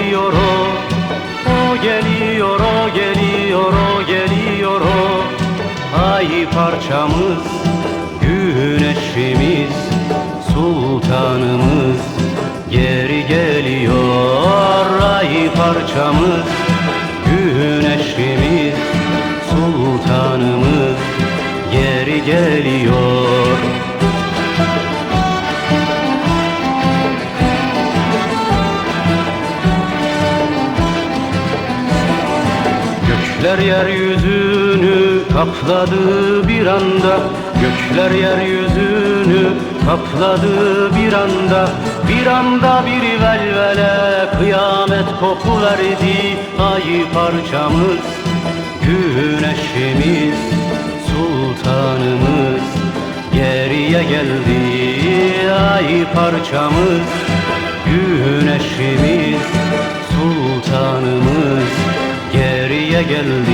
geliyor o O geliyor o geliyor o geliyor o. Ay parçamız güneşimiz sultanımız Geri geliyor. Ay parçamız Gökler yeryüzünü kapladı bir anda. Gökler yeryüzünü kapladı bir anda. Bir anda bir velvele kıyamet kopu verdi. Ay parçamız, güneşimiz, sultanımız. Geriye geldi ay parçamız, güneşimiz, sultanımız Geriye geldi.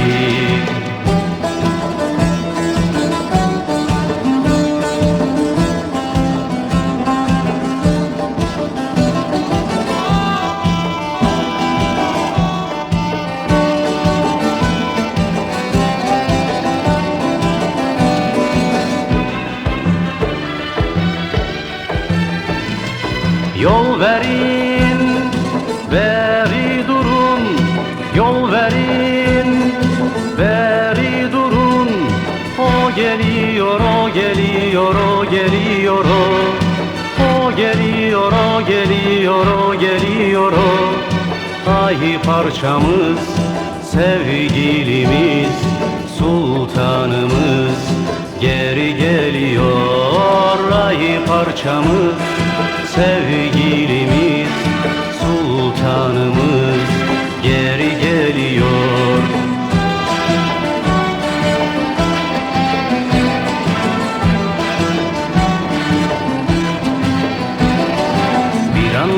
Yol verin, beri durun. Yol verin, geliyor o O geliyor, o geliyor, o geliyor o. Ay parçamız, sevgilimiz, sultanımız Geri geliyor. Ay parçamız Sevgilimiz,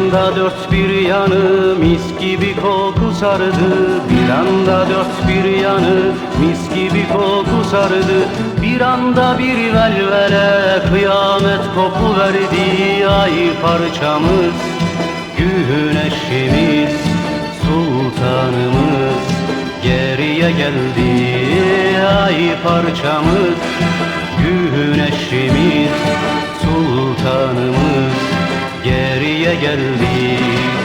anda dört bir yanı mis gibi koku sardı. Bir anda dört bir yanı mis gibi koku sardı. Bir anda bir velvele kıyamet kopu verdi. Ay parçamız, güneşimiz, sultanımız Geriye geldi. Ay parçamız, güneşimiz, sultanımız geriye geldi